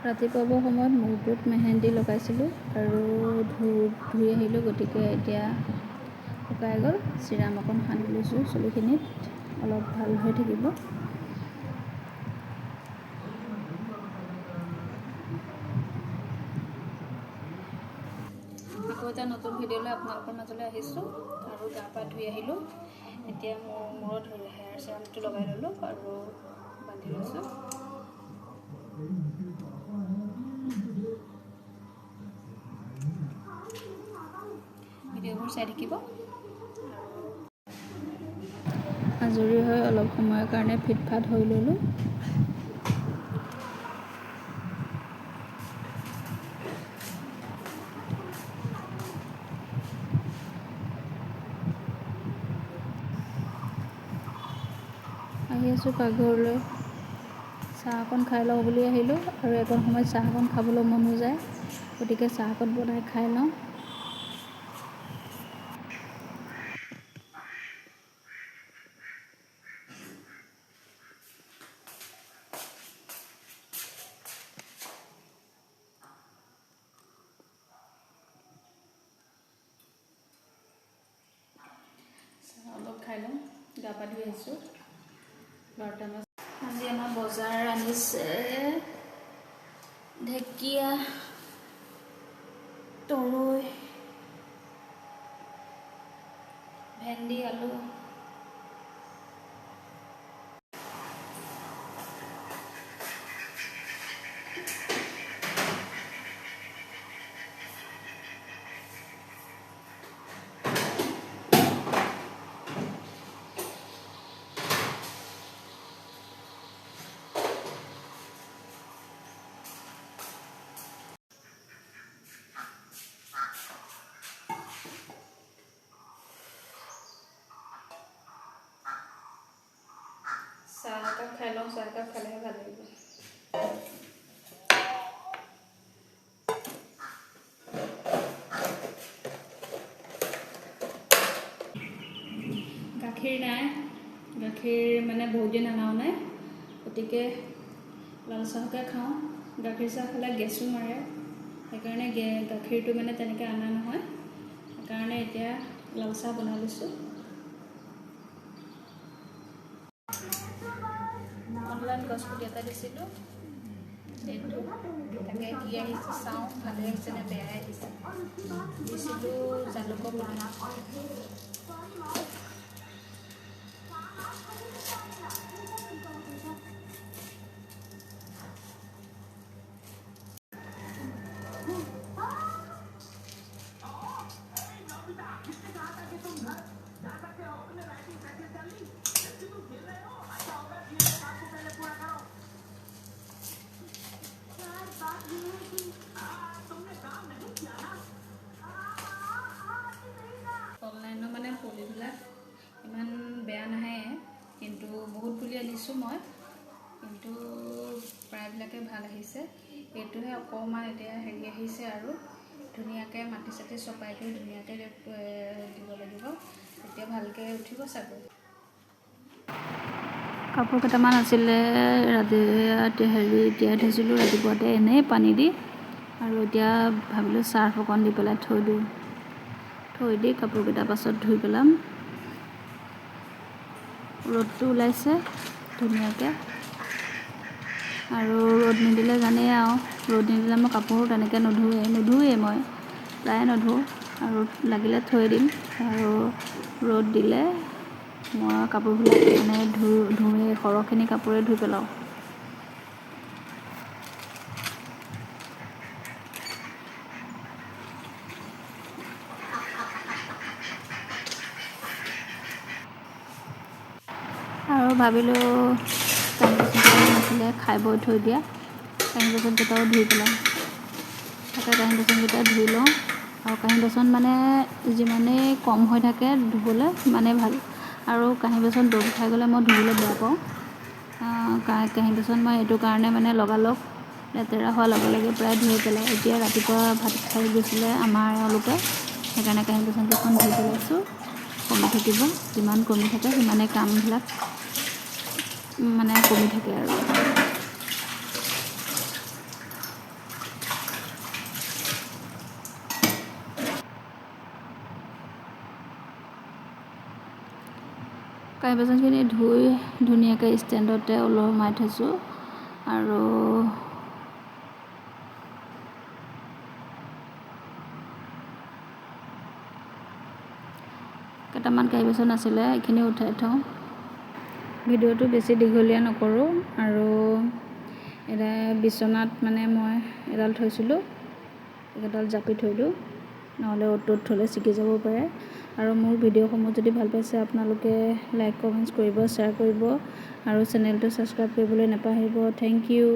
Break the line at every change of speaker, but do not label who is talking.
ৰাতিপুৱা সময়ত মূৰটোত মেহেন্দি লগাইছিলোঁ আৰু ধুই ধুই আহিলোঁ। গতিকে এতিয়া শুকাই গ'ল। চিৰাম অকণ সানি লৈছোঁ চুলিখিনিত। অলপ ভাল হৈ থাকিব। এটা নতুন ভিডিঅ' লৈ আপোনালোকৰ মাজলৈ আহিছোঁ আৰু গা পা ধুই আহিলোঁ। এতিয়া মোৰ মূৰত হেয়াৰ চিৰামটো লগাই ল'লোঁ আৰু বান্ধি লৈছোঁ। চাই থাকিব। আজৰি হৈ অলপ সময়ৰ কাৰণে ফিটফাট হৈ ল'লোঁ। আহি আছোঁ পাকঘৰলৈ। চাহ অকণ খাই লওঁ বুলি আহিলোঁ আৰু একণ সময়ত চাহ অকণ খাবলৈ মনো যায়। গতিকে চাহ অকণ বনাই খাই লওঁ। আহিছোঁ বাৰটামান আজি আমাৰ বজাৰ আনিছে। ঢেকীয়া তৰৈ ভেন্দি আলু। খাই লওঁ চাহ একাপ খালেহে ভাল লাগিব গাখীৰ নাই গাখীৰ মানে বহুত দিন অনাও নাই গতিকে লাল চাহকে খাওঁ গাখীৰ চাহ খালে গেছো মাৰে সেইকাৰণে গাখীৰটো মানে তেনেকৈ অনা নহয় সেইকাৰণে এতিয়া লাল চাহ বনাই লৈছোঁ bulan kalau dia tadi situ. Itu kayak dia itu sound ada yang sana bayar isi di situ. Jalan kau pulang আনিছোঁ মই কিন্তু প্ৰায়বিলাকে ভাল আহিছে। এইটোহে অকণমান এতিয়া হেৰি আহিছে আৰু ধুনীয়াকৈ মাটি চাটি চপাই কৰি ধুনীয়াকৈ দিব লাগিব। তেতিয়া ভালকৈ উঠিব চাগৈ। কাপোৰ কেইটামান আছিলে ৰাতি হেৰি তিয়াই থৈছিলোঁ ৰাতিপুৱাতে এনেই পানী দি আৰু এতিয়া ভাবিলোঁ চাৰ্ফ অকণ দি পেলাই থৈ দিওঁ। থৈ দি কাপোৰকেইটা পাছত ধুই পেলাম। ৰ'দটো ওলাইছে। ধুনীয়াকৈ। আৰু ৰ'দ নিদিলে জানেই আৰু ৰ'দ নিদিলে মই কাপোৰ তেনেকৈ নুধোৱেই নুধোৱেই মই প্ৰায়ে নুধোঁ আৰু লাগিলে থৈ দিম। আৰু ৰ'দ দিলে মই কাপোৰবিলাক মানে ধুই ধুওঁৱেই সৰহখিনি কাপোৰে ধুই পেলাওঁ আৰু ভাবিলোঁ কাঁহী বাচনকেইটামান আছিলে খাই বৈ থৈ দিয়া। কাঁহী বাচনকেইটাও ধুই পেলাম। তাকে কাঁহী বাচনকেইটা ধুই লওঁ। আৰু কাঁহী বাচন মানে যিমানেই কম হৈ থাকে ধুবলৈ সিমানেই ভাল। আৰু কাঁহী বাচন দম খাই গ'লে মই ধুবলৈ বেয়া পাওঁ। কাঁহী বাচন মই এইটো কাৰণে মানে লগালগ লেতেৰা হোৱাৰ লগে লগে প্ৰায় ধুই পেলাওঁ এতিয়া ৰাতিপুৱা ভাত খাই গৈছিলে আমাৰ এওঁলোকে সেইকাৰণে কাঁহী বাচন কেইখন ধুই পেলাইছোঁ। কমি থাকিব যিমান কমি থাকে সিমানেই কামবিলাক মানে কমি থাকে আৰু। কাঁহী বাচনখিনি ধুই ধুনীয়াকৈ ষ্টেণ্ডতে ওলমাই থৈছোঁ আৰু কেইটামান কাঁহী বাচন আছিলে এইখিনি উঠাই থওঁ। ভিডিঅ'টো বেছি দীঘলীয়া নকৰোঁ আৰু এতিয়া বিচনাত মানে মই এডাল থৈছিলোঁ এডাল জাপি থৈ দিওঁ নহ'লে অ'ত থ'লে ছিগি যাব পাৰে। আৰু মোৰ ভিডিঅ'সমূহ যদি ভাল পাইছে আপোনালোকে লাইক কমেণ্টছ কৰিব শ্বেয়াৰ কৰিব আৰু চেনেলটো ছাবস্ক্ৰাইব কৰিবলৈ নাপাহৰিব। Thank you.